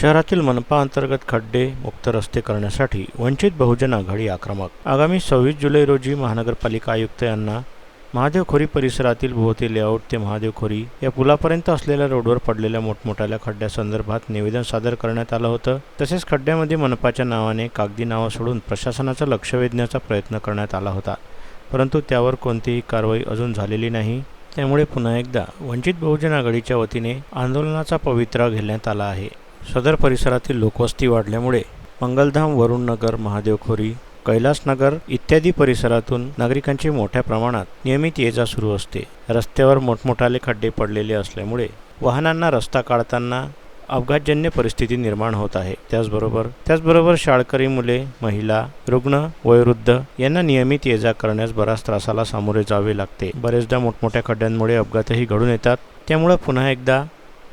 शहरातील मनपा अंतर्गत खड्डे मुक्त रस्ते करण्यासाठी वंचित बहुजन आघाडी आक्रमक. आगामी सव्वीस जुलै रोजी महानगरपालिका आयुक्त यांना महादेवखोरी परिसरातील भोवती लेआउट ते महादेवखोरी या पुलापर्यंत असलेल्या रोडवर पडलेल्या मोठमोठ्या खड्ड्यासंदर्भात निवेदन सादर करण्यात आलं होतं. तसेच खड्ड्यामध्ये मनपाच्या नावाने कागदी नावं सोडून प्रशासनाचं लक्ष वेधण्याचा प्रयत्न करण्यात आला होता. परंतु त्यावर कोणतीही कारवाई अजून झालेली नाही. त्यामुळे पुन्हा एकदा वंचित बहुजन आघाडीच्या वतीने आंदोलनाचा पवित्रा घेण्यात आला आहे. सदर परिसरातील लोकवस्ती वाढल्यामुळे मंगलधाम वरुणनगर महादेवखोरी कैलासनगर इत्यादी परिसरातून नागरिकांची मोठ्या प्रमाणात नियमित ये जा सुरू असते. रस्त्यावर मोठमोठाले खड्डे पडलेले असल्यामुळे वाहनांना रस्ता काढताना अपघातजन्य परिस्थिती निर्माण होत आहे. त्याचबरोबर त्याचबरोबर शाळकरी मुले महिला रुग्ण वयोवृद्ध यांना नियमित ये जा करण्यास बराच त्रासाला सामोरे जावे लागते. बरेचदा मोठमोठ्या खड्ड्यांमुळे अपघातही घडून येतात. त्यामुळं पुन्हा एकदा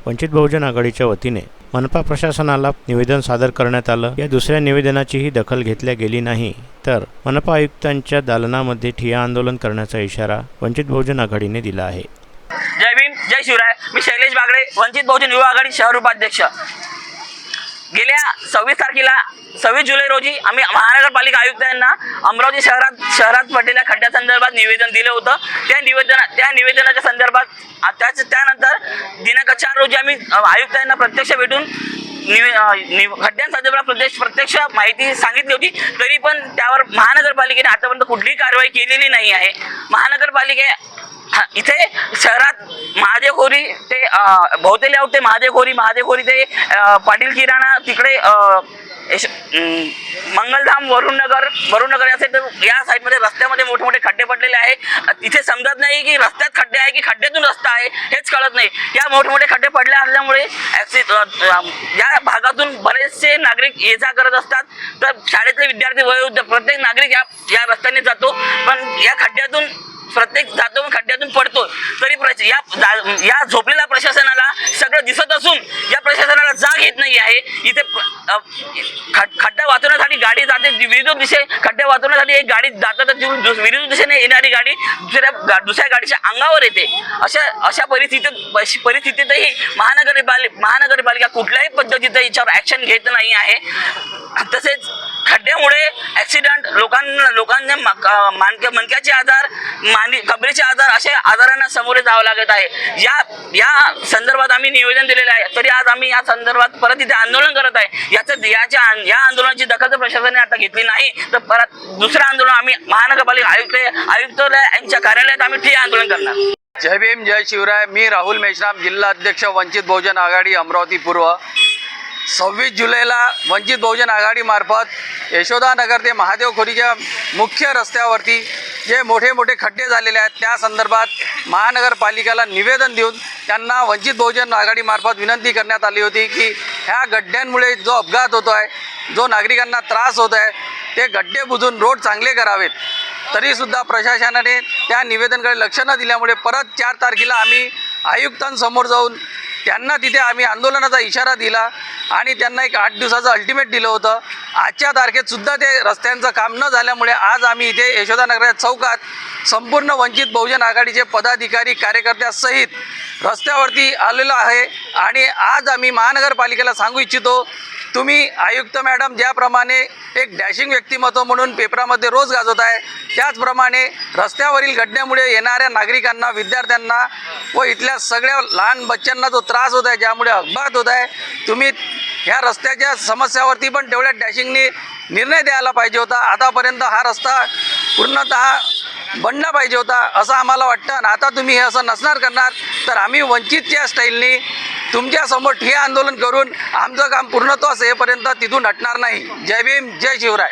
वंचित बहुजन आघाडीच्या वतीने मनपा प्रशासनाला निवेदन सादर करण्यात आलं. या दुसऱ्या निवेदनाचीही दखल घेतल्या गेली नाही. तर मनपा आयुक्तांच्या दालनामध्ये ठिया आंदोलन करण्याचा इशारा वंचित बहुजन आघाडीने दिला आहे. जय भीम जय शिवराय. मी शैलेश बागडे वंचित बहुजन युवा आघाडी शहर उपाध्यक्ष. गेल्या सव्वीस तारखेला सव्वीस जुलै रोजी आम्ही महानगरपालिका आयुक्तांना अमरावती शहरात शहरात पडलेल्या खड्ड्यासंदर्भात निवेदन दिलं होतं. त्या निवेदना त्या निवेदनाच्या संदर्भात त्याच त्यानंतर दिनांक चार रोजी आम्ही आयुक्तांना प्रत्यक्ष भेटून निवे निव खड्ड्यांसंदर्भात प्रत्यक्ष प्रत्यक्ष माहिती सांगितली होती. तरी पण त्यावर महानगरपालिकेने आतापर्यंत कुठलीही कारवाई केलेली नाही आहे. महानगरपालिके इथे शहरात महादेवखोरी ते भोवतेले भोवते ते महादेवखोरी महादेवखोरी ते पाटील किराणा तिकडे अ, मंगलधाम वरुणनगर वरुणनगर या साईड या साईडमध्ये रस्त्यामध्ये मोठे मोठे खड्डे पडलेले आहे तिथे समजत नाही की रस्त्यात खड्डे आहे की खड्ड्यातून रस्ता आहे हेच कळत नाही. या मोठमोठे खड्डे पडले असल्यामुळे या भागातून बरेचसे नागरिक ये जा करत असतात. तर शाळेतले विद्यार्थी वयोवृद्ध प्रत्येक नागरिक या या रस्त्याने जातो. पण या खड्ड्यातून प्रत्येक जातो खड्ड्यातून पडतो तरी या या झोपलेल्या प्रशासनाला सगळं दिसत असून या प्रशासनाला जाग येत नाही आहे. इथे खड्डा वाचवण्यासाठी गाडी जाते. विरुद्ध दिशे खड्डे वाचवण्यासाठी एक गाडी जातात विरुद्ध दिशेने येणारी गाडी दुसऱ्या दुसऱ्या गाडीच्या अंगावर येते. अशा अशा परिस्थितीत परिस्थितीतही महानगरपालिका महानगरपालिका कुठल्याही पद्धतीत याच्यावर ऍक्शन घेत नाही आहे. तसेच खड्ड्यामुळे ॲक्सिडेंट लोकांना लोकांना मानके मनक्याचे मणक्याचे आजार मानी कबरेचे आजार असे आजारांना सामोरे जावं लागत आहे. या या संदर्भात आम्ही निवेदन दिलेलं आहे. तरी आज आम्ही या संदर्भात परत इथे आंदोलन करत आहे. याचं याच्या या आंदोलनाची दखल जर प्रशासनाने आता घेतली नाही. तर परत दुसरं आंदोलन आम्ही महानगरपालिका आयुक्त आयुक्तालय यांच्या कार्यालयात आम्ही ठिय्या आंदोलन करणार. जय भीम जय शिवराय. मी राहुल मेश्राम जिल्हा अध्यक्ष वंचित बहुजन आघाडी अमरावती पूर्व सव्वीस जुलैला वंचित बहुजन आघाडीमार्फत यशोदानगर ते महादेव खोरीच्या मुख्य रस्त्यावरती जे मोठे मोठे खड्डे झालेले आहेत त्या संदर्भात महानगरपालिकेला निवेदन देऊन त्यांना वंचित बहुजन आघाडीमार्फत विनंती करण्यात आली होती की ह्या गड्ड्यांमुळे जो अपघात होतो आहे जो नागरिकांना त्रास होत आहे ते गड्डे बुजून रोड चांगले करावेत. तरीसुद्धा प्रशासनाने त्या निवेदनकडे लक्ष न दिल्यामुळे परत चार तारखेला आम्ही आयुक्तांसमोर जाऊन त्यांना तिथे आम्ही आंदोलनाचा इशारा दिला आणि त्यांना एक आठ दिवसाचं अल्टिमेट दिलं होतं. आजच्या तारखेत सुद्धा ते रस्त्यांचं काम न झाल्यामुळे आज आम्ही इथे यशोदानगराच्या चौकात संपूर्ण वंचित बहुजन आघाडीचे पदाधिकारी कार्यकर्त्यासहित रस्त्यावरती आलेलो आहे. आणि आज आम्ही महानगरपालिकेला सांगू इच्छितो तुम्ही आयुक्त मॅडम ज्याप्रमाणे एक डॅशिंग व्यक्तिमत्व म्हणून पेपरामध्ये रोज गाजवत आहे त्याचप्रमाणे रस्त्यावरील घडण्यामुळे येणाऱ्या नागरिकांना विद्यार्थ्यांना व इथल्या सगळ्या लहान बच्चांना जो त्रास होत आहे ज्यामुळे अपघात होत आहे तुम्ही ह्या रस्त्याच्या समस्यावरती पण तेवढ्या डॅशिंगने निर्णय द्यायला पाहिजे होता. आतापर्यंत हा रस्ता पूर्णतः बनला पाहिजे होता असं आम्हाला वाटतं. आणि आता तुम्ही हे असं नसणार करणार तर आम्ही वंचितच्या स्टाईलनी तुमच्यासमोर हे आंदोलन करून आमचं काम पूर्णत्वास येईपर्यंत तिथून हटणार नाही. जय भीम जय शिवराय.